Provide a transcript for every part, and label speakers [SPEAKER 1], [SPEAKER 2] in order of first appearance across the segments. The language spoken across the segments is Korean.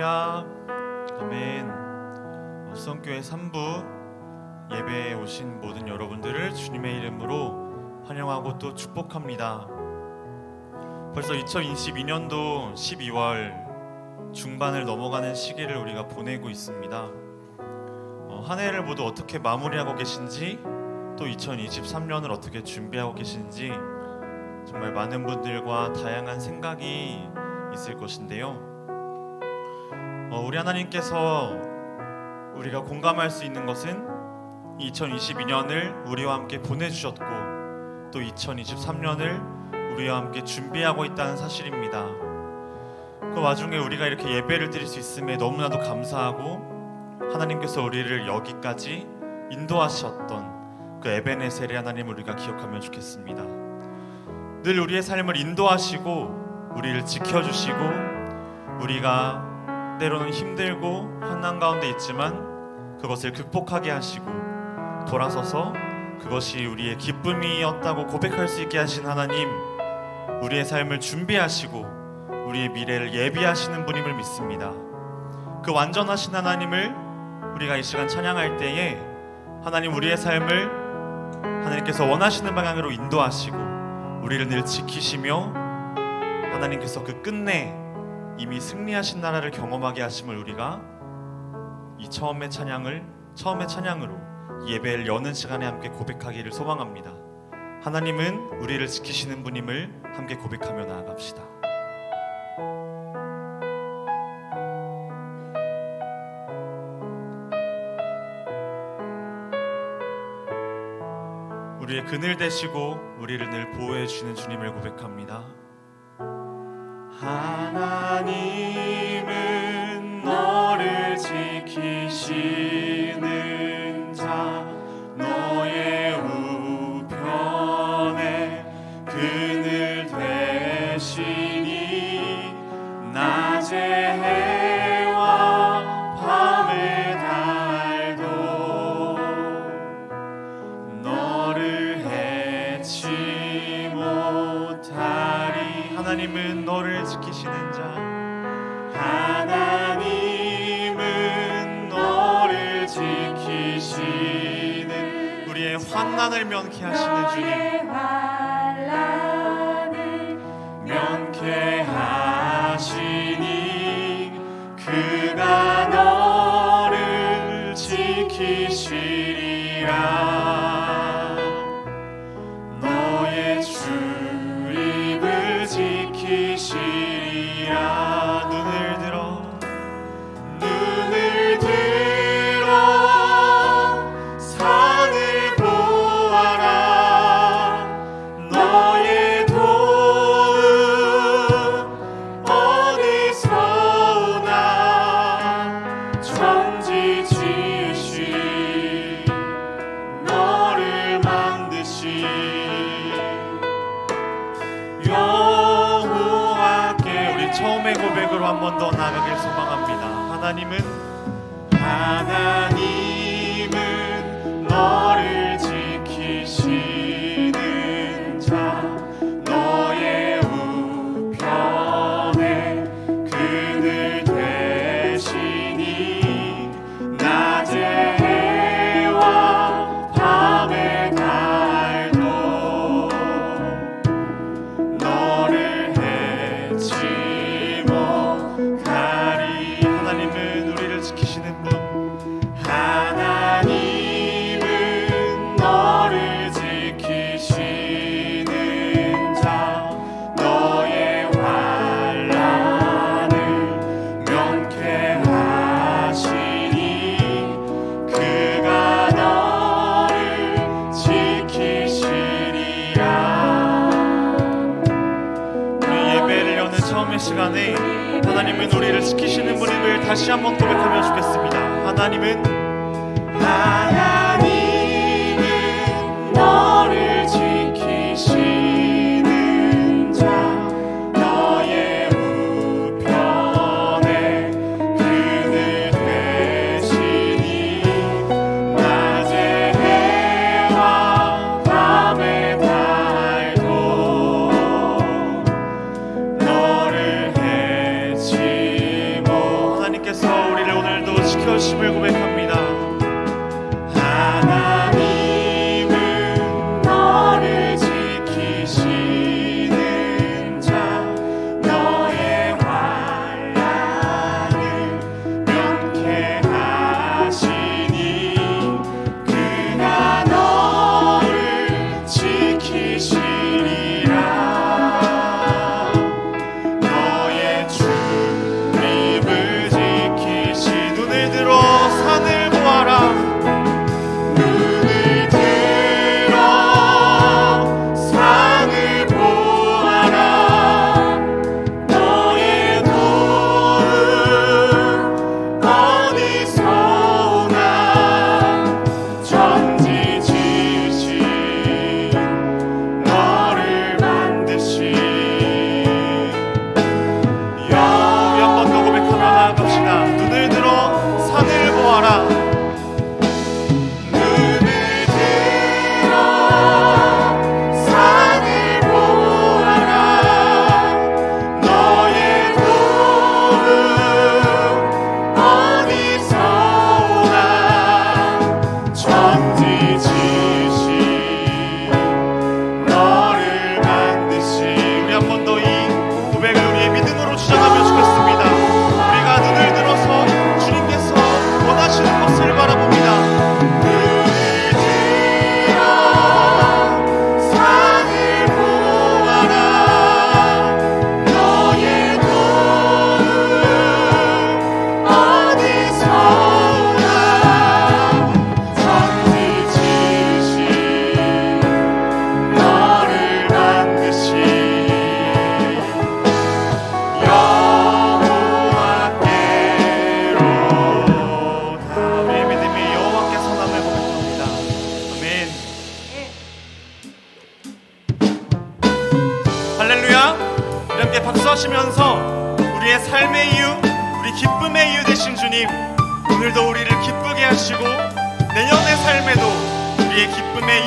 [SPEAKER 1] 할렐루야. 아멘. 어, 수성교회 3부 예배에 오신 모든 여러분들을 주님의 이름으로 환영하고 또 축복합니다. 벌써 2022년도 12월 중반을 넘어가는 시기를 우리가 보내고 있습니다. 어, 한 해를 모두 어떻게 마무리하고 계신지 또 2023년을 어떻게 준비하고 계신지 정말 많은 분들과 다양한 생각이 있을 것인데요. 어, 우리 하나님께서 우리가 공감할 수 있는 것은 2022년을 우리와 함께 보내주셨고 또 2023년을 우리와 함께 준비하고 있다는 사실입니다. 그 와중에 우리가 이렇게 예배를 드릴 수 있음에 너무나도 감사하고 하나님께서 우리를 여기까지 인도하셨던 그 에베네셀의 하나님을 우리가 기억하면 좋겠습니다. 늘 우리의 삶을 인도하시고 우리를 지켜주시고 우리가 때로는 힘들고 환난 가운데 있지만 그것을 극복하게 하시고 돌아서서 그것이 우리의 기쁨이었다고 고백할 수 있게 하신 하나님 우리의 삶을 준비하시고 우리의 미래를 예비하시는 분임을 믿습니다. 그 완전하신 하나님을 우리가 이 시간 찬양할 때에 하나님 우리의 삶을 하나님께서 원하시는 방향으로 인도하시고 우리를 늘 지키시며 하나님께서 그 끝내 이미 승리하신 나라를 경험하게 하심을 우리가 이 처음의 찬양을 처음의 찬양으로 예배를 여는 시간에 함께 고백하기를 소망합니다. 하나님은 우리를 지키시는 분임을 함께 고백하며 나아갑시다. 우리의 그늘 되시고 우리를 늘 보호해 주시는 주님을 고백합니다. 하나 님 환난을 면케 하시는 주님. 그가 너를 지키시리라 한 번 더 나가길 소망합니다. 하나님은 하나님은 너를 지키시 시간에 하나님은 우리를 지키시는 분임을 다시 한번 고백하면 좋겠습니다. 하나님은 하나님은 너를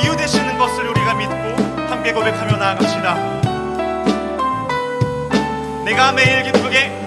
[SPEAKER 1] 이유 되시는 것을 우리가 믿고 함께 고백하며 나아갑시다. 내가 매일 기쁘게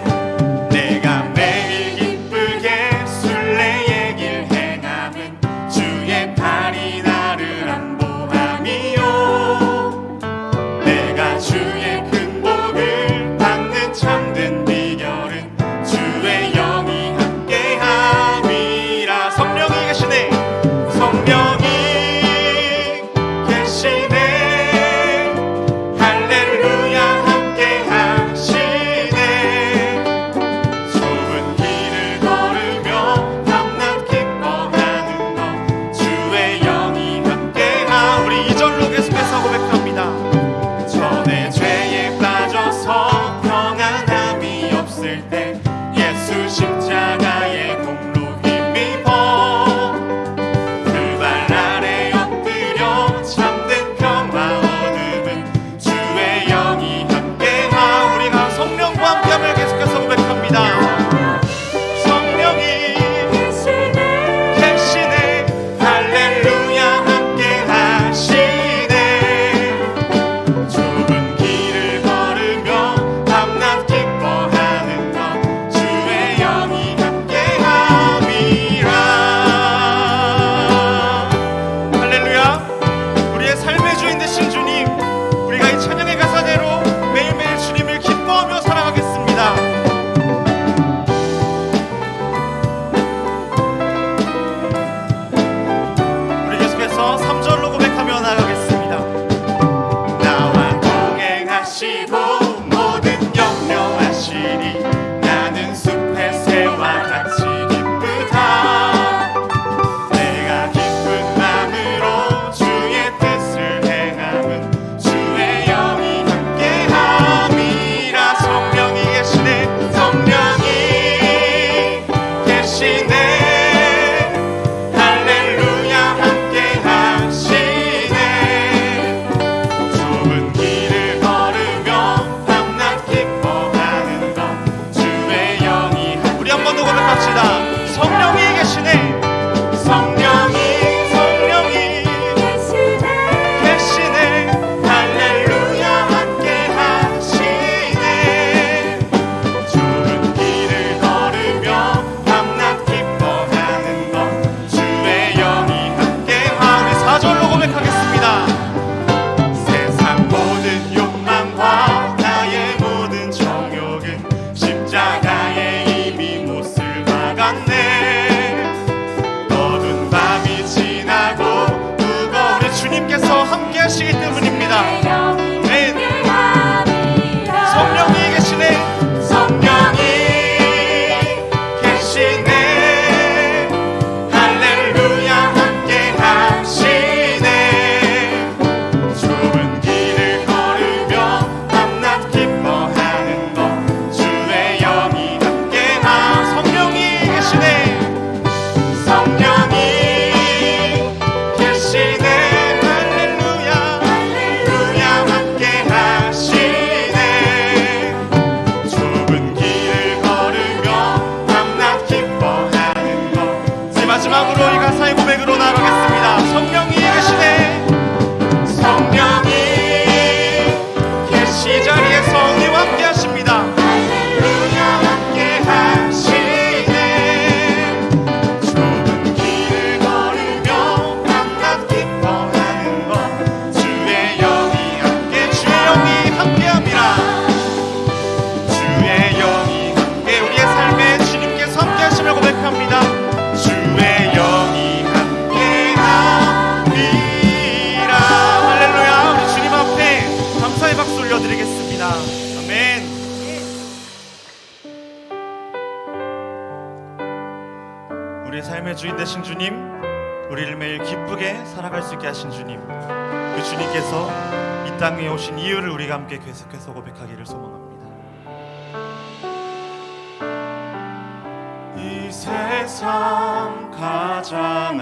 [SPEAKER 1] 않네 주인 되신 주님, 우리를 매일 기쁘게 살아갈 수 있게 하신 주님, 그 주님께서 이 땅에 오신 이유를 우리가 함께 계속해서 고백하기를 소망합니다. 이 세상 가장